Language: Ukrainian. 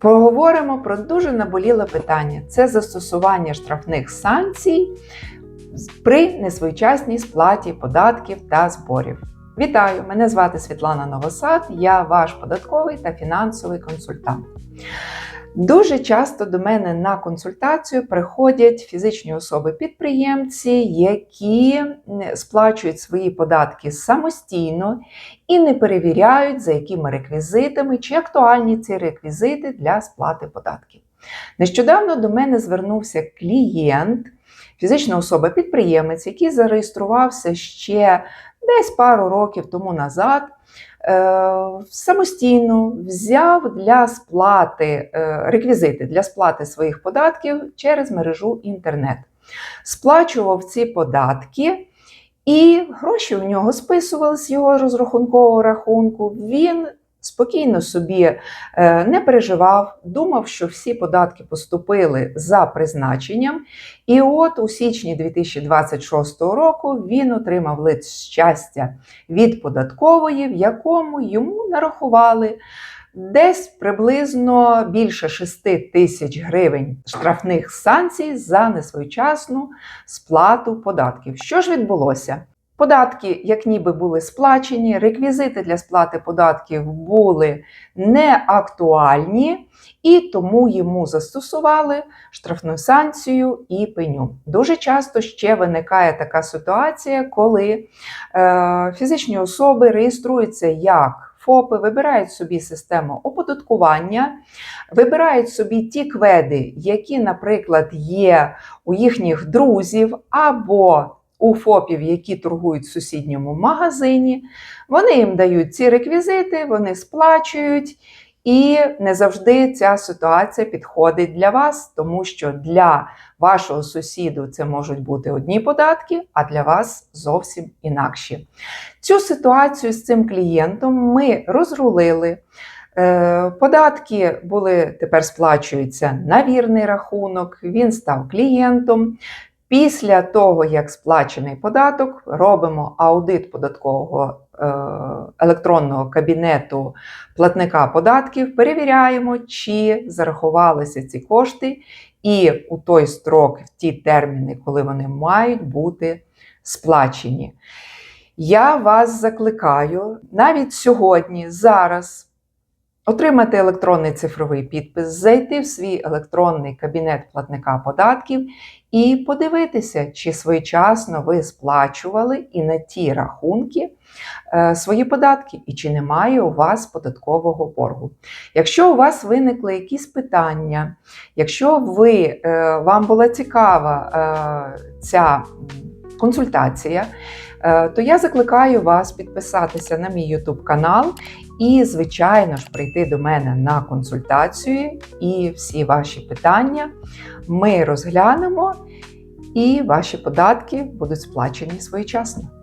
Поговоримо про дуже наболіле питання: це застосування штрафних санкцій при несвоєчасній сплаті податків та зборів. Вітаю! Мене звати Світлана Новосад, я ваш податковий та фінансовий консультант. Дуже часто до мене на консультацію приходять фізичні особи-підприємці, які сплачують свої податки самостійно і не перевіряють, за якими реквізитами чи актуальні ці реквізити для сплати податків. Нещодавно до мене звернувся клієнт, фізична особа-підприємець, який зареєструвався ще десь пару років тому назад. Самостійно взяв для сплати реквізити для сплати своїх податків через мережу інтернет. Сплачував ці податки, і гроші у нього списували з його розрахункового рахунку. Він спокійно собі не переживав, думав, що всі податки поступили за призначенням. І от у січні 2026 року він отримав лист щастя від податкової, в якому йому нарахували. Десь приблизно більше 6 тисяч гривень штрафних санкцій за несвоєчасну сплату податків. Що ж відбулося? Податки, як ніби були сплачені, реквізити для сплати податків були неактуальні, і тому йому застосували штрафну санкцію і пеню. Дуже часто ще виникає така ситуація, коли е, фізичні особи реєструються як ФОПи, вибирають собі систему оподаткування, вибирають собі ті кведи, які, наприклад, є у їхніх друзів або у ФОПів, які торгують в сусідньому магазині, вони їм дають ці реквізити, вони сплачують. І не завжди ця ситуація підходить для вас, тому що для вашого сусіду це можуть бути одні податки, а для вас зовсім інакші. Цю ситуацію з цим клієнтом ми розрулили. Е, податки були тепер сплачуються на вірний рахунок, він став клієнтом. Після того, як сплачений податок, робимо аудит податкового е, електронного кабінету платника податків, перевіряємо, чи зарахувалися ці кошти, і у той строк, в ті терміни, коли вони мають бути сплачені. Я вас закликаю навіть сьогодні, зараз. Отримати електронний цифровий підпис, зайти в свій електронний кабінет платника податків і подивитися, чи своєчасно ви сплачували і на ті рахунки е, свої податки, і чи немає у вас податкового боргу. Якщо у вас виникли якісь питання, якщо ви, е, вам була цікава е, ця консультація, то я закликаю вас підписатися на мій YouTube канал і, звичайно ж, прийти до мене на консультацію і всі ваші питання ми розглянемо, і ваші податки будуть сплачені своєчасно.